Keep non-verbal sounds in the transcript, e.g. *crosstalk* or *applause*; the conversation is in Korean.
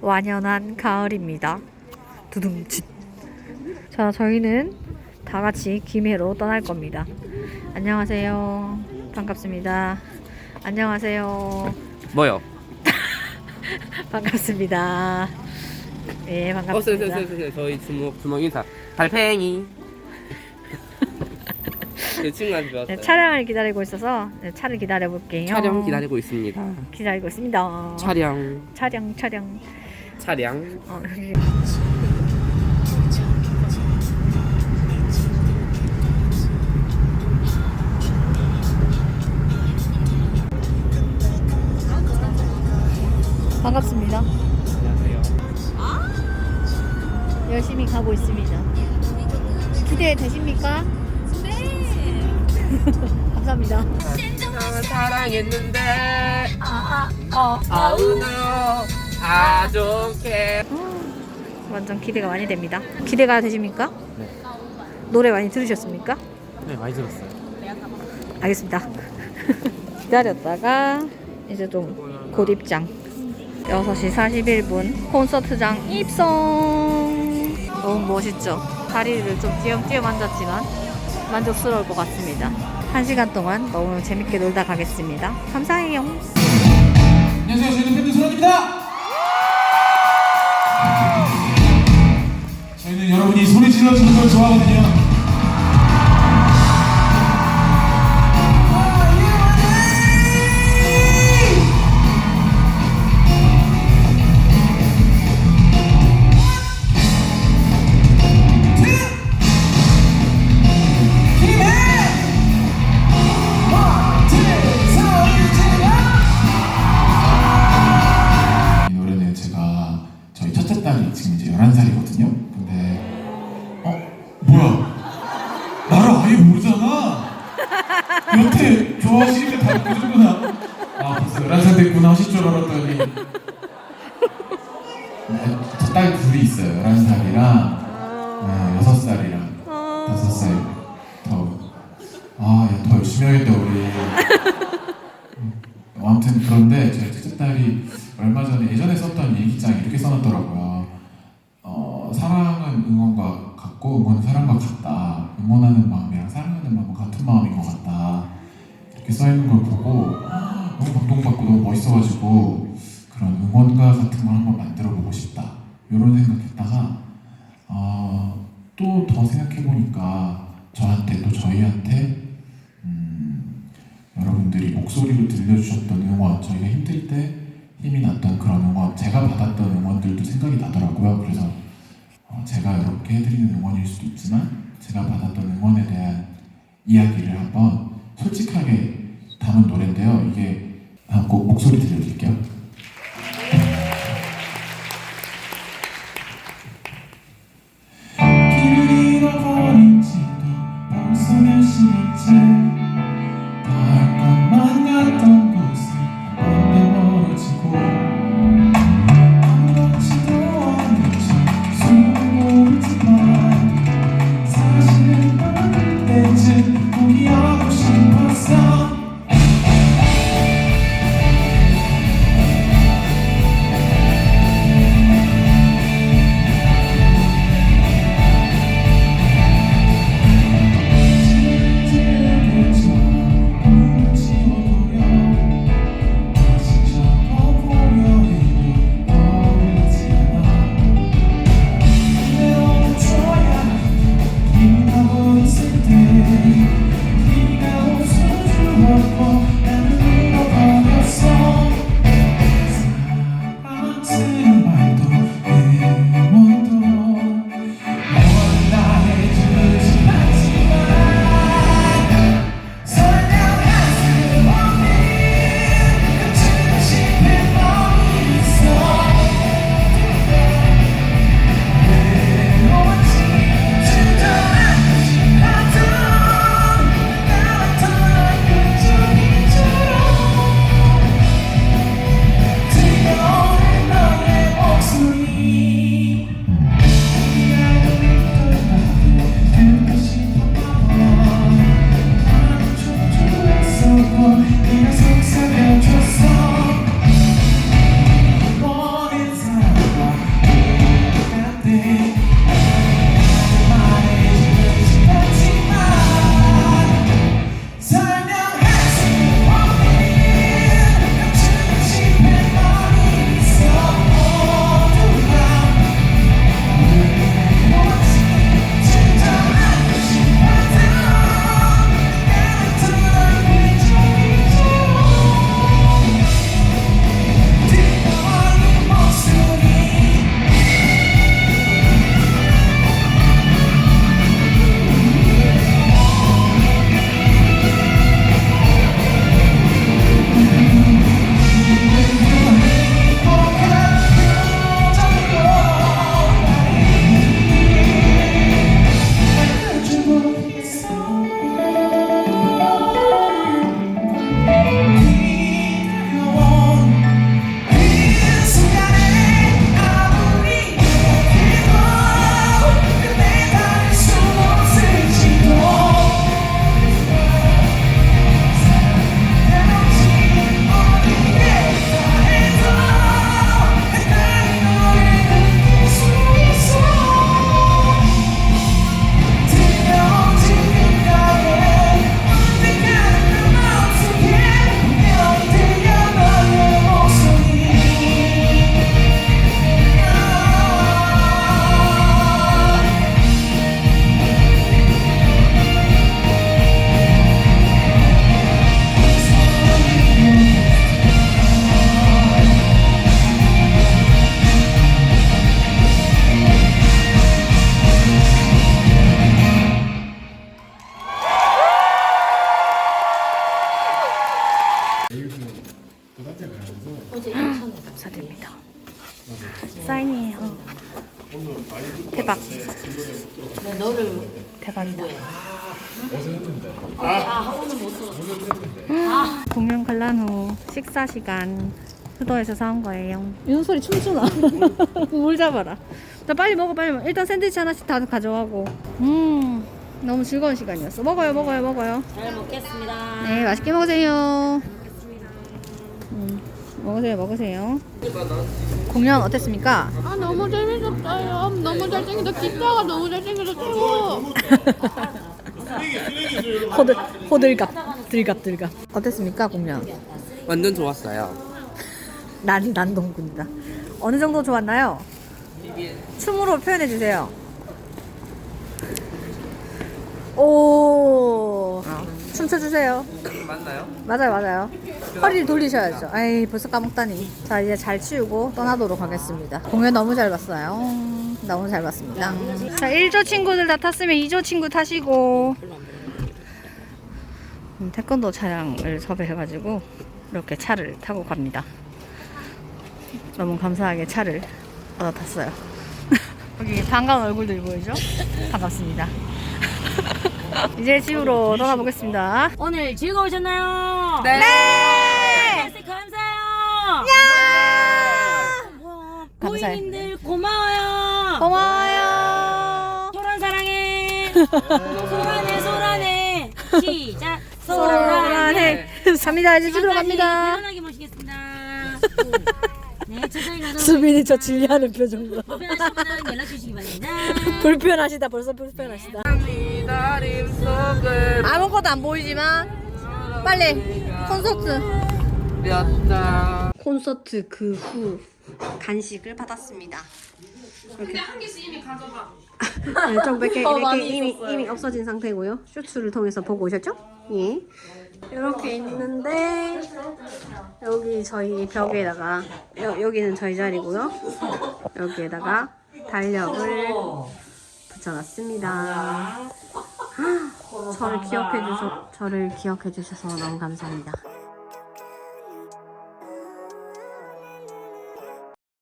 완연한 가을입니다. 두둥짓. 자, 저희는 다 같이 김해로 떠날 겁니다. 안녕하세요. 반갑습니다. 안녕하세요. 뭐요? *laughs* 반갑습니다. 예, 어, 쎄, 쎄, 반갑습니다. 쎄, 쎄. 저희 주먹, 주먹 인사. 달팽이. *laughs* 제 친구한테 배웠어요. 네, 촬영을 기다리고 있어서 네, 차를 기다려 볼게요. 촬영 기다리고 있습니다. 기다리고 있습니다. 촬영, 촬영, 촬영. 촬영. 어, 여기. 반갑습니다. 안녕하세요. 열심히 가고 있습니다. 기대 되십니까? 네. *laughs* 감사합니다. 아, 사랑했는데 아, 아, 어, 아우노 아좋게 완전 기대가 많이 됩니다. 기대가 되십니까? 네. 노래 많이 들으셨습니까? 네 많이 들었어요. 알겠습니다. *laughs* 기다렸다가 이제 좀 곧 입장. 6시 41분 콘서트장 입성. 너무 멋있죠? 다리를 좀 띄엄띄엄 앉았지만 만족스러울 것 같습니다. 한 시간 동안 너무 재밌게 놀다 가겠습니다. 감사해요. 안녕하세요. 저희는 밴드 소란입니다. escola 여태 좋아하시는 게다 모르구나. 아 벌써 11살 됐구나 하실 줄 알았더니 네, 저딸 둘이 있어요. 11살이랑 네, 6살이랑 5살 더. 아, 야, 더 열심히 해야겠다 우리. 어, 아무튼 그런데 제 첫째 딸이 얼마 전에 예전에 썼던 일기장에 이렇게 써놨더라고요. 어, 사랑은 응원과 같고 응원은 사랑과 같다. 응원하는 마음이랑 사랑하는 마음은 같은 마음인 것 같다. 이렇게 보고 너무 감동받고 너무 멋있어가지고 그런 응원가 같은 걸 한번 만들어 보고 싶다. 이런 생각했다가 어, 또 더 생각해 보니까 저한테 또 저희한테 음, 여러분들이 목소리로 들려주셨던 응원, 저희가 힘들 때 힘이 났던 그런 응원, 제가 받았던 응원들도 생각이 나더라고요. 그래서 어, 제가 이렇게 해드리는 응원일 수도 있지만 제가 받았던 응원에 대한 이야기를 한번 솔직하게 담은 노래인데요. 이게 다음 곡 목소리 들려드릴게요. 공연 관람 후 식사 시간 수도에서 사온 거예요. 이런 소리 춤추나? *laughs* 물 잡아라. 자 빨리 먹어 빨리 먹어. 일단 샌드위치 하나씩 다 가져가고. 음 너무 즐거운 시간이었어. 먹어요 먹어요 먹어요. 잘 먹겠습니다. 네 맛있게 먹으세요. 음, 먹으세요 먹으세요. 공연 어땠습니까? 아 너무 재밌었어요. 너무 잘생겼다. 기타가 너무 잘생겨서 최고. *laughs* 호들 호들갑 들갑 들갑. 어땠습니까 공연? 완전 좋았어요. 난 난동군이다. 어느 정도 좋았나요? 춤으로 표현해 주세요. 오, 춤춰 주세요. 맞나요? 맞아요, 맞아요. 허리를 돌리셔야죠. 아이, 벌써 까먹다니. 자, 이제 잘 치우고 떠나도록 하겠습니다. 공연 너무 잘 봤어요. 너무 잘 봤습니다. 자, 1조 친구들 다 탔으면 2조 친구 타시고. 음, 태권도 차량을 섭외해가지고 이렇게 차를 타고 갑니다. 너무 감사하게 차를 얻어 탔어요. *laughs* 여기 반가운 얼굴들이 보이죠? 반갑습니다. *laughs* 이제 집으로 떠나보겠습니다. 오늘 즐거우셨나요? 네! 네! 감사해요. 와, 감사해요. 고객님들 고마워요. 고마워요. 소란 사랑해. *laughs* 소란해 소란해. 시작. 소란해. 갑니다. 이제 집으로 갑니다. 편안하게 모시겠습니다. 네, 천천히 수빈이 저 진리하는 표정으로. 불편하신 분은 연락 주시기 바랍니다. *laughs* 불편하시다. 벌써 불편하시다. 기다림 속을 아무것도 안 보이지만 빨리 콘서트. 렸다. 콘서트 그 후 간식을 받았습니다. 근데 한 개씩 이미 가져가. 네, 좀몇개 이렇게 *laughs* 이미 이미 없어진 상태고요. 쇼츠를 통해서 보고 오셨죠? 예. 이렇게 있는데 여기 저희 벽에다가 여, 여기는 저희 자리고요. 여기에다가 달력을 붙여놨습니다. 저를 기억해 주셔 저를 기억해 주셔서 너무 감사합니다.